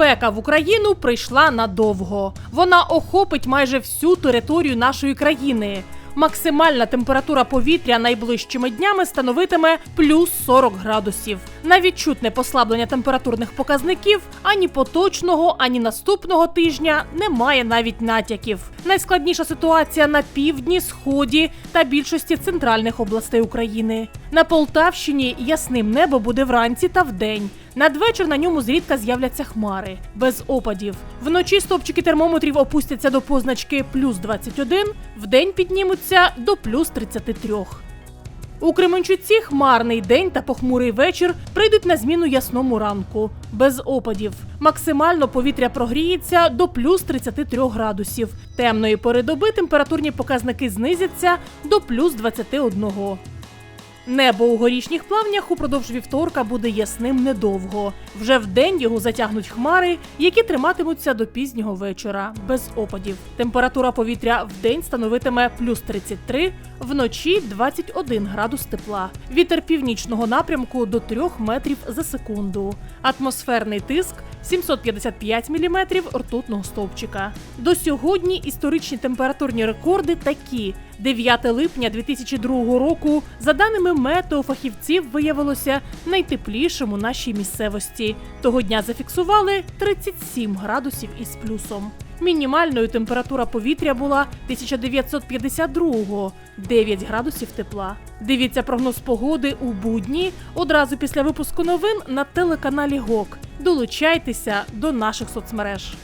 Спека в Україну прийшла надовго. Вона охопить майже всю територію нашої країни. Максимальна температура повітря найближчими днями становитиме плюс 40 градусів. На відчутне послаблення температурних показників ані поточного, ані наступного тижня немає навіть натяків. Найскладніша ситуація на півдні, сході та більшості центральних областей України. На Полтавщині ясним небо буде вранці та вдень. Надвечір на ньому зрідка з'являться хмари, без опадів. Вночі стопчики термометрів опустяться до позначки плюс 21, вдень піднімуться до плюс 33. У Кременчуці хмарний день та похмурий вечір прийдуть на зміну ясному ранку, без опадів. Максимально повітря прогріється до плюс 33 градусів. Темної пори доби температурні показники знизяться до плюс 21. Небо у горішніх плавнях упродовж вівторка буде ясним недовго. Вже вдень його затягнуть хмари, які триматимуться до пізнього вечора, без опадів. Температура повітря вдень становитиме плюс 33, вночі 21 градус тепла. Вітер північного напрямку до 3 метрів за секунду. Атмосферний тиск 755 міліметрів ртутного стовпчика. До сьогодні історичні температурні рекорди такі. 9 липня 2002 року, за даними метеофахівців, виявилося найтеплішим у нашій місцевості. Того дня зафіксували 37 градусів із плюсом. Мінімальною температура повітря була 1952-го – 9 градусів тепла. Дивіться прогноз погоди у будні одразу після випуску новин на телеканалі ГОК. Долучайтеся до наших соцмереж.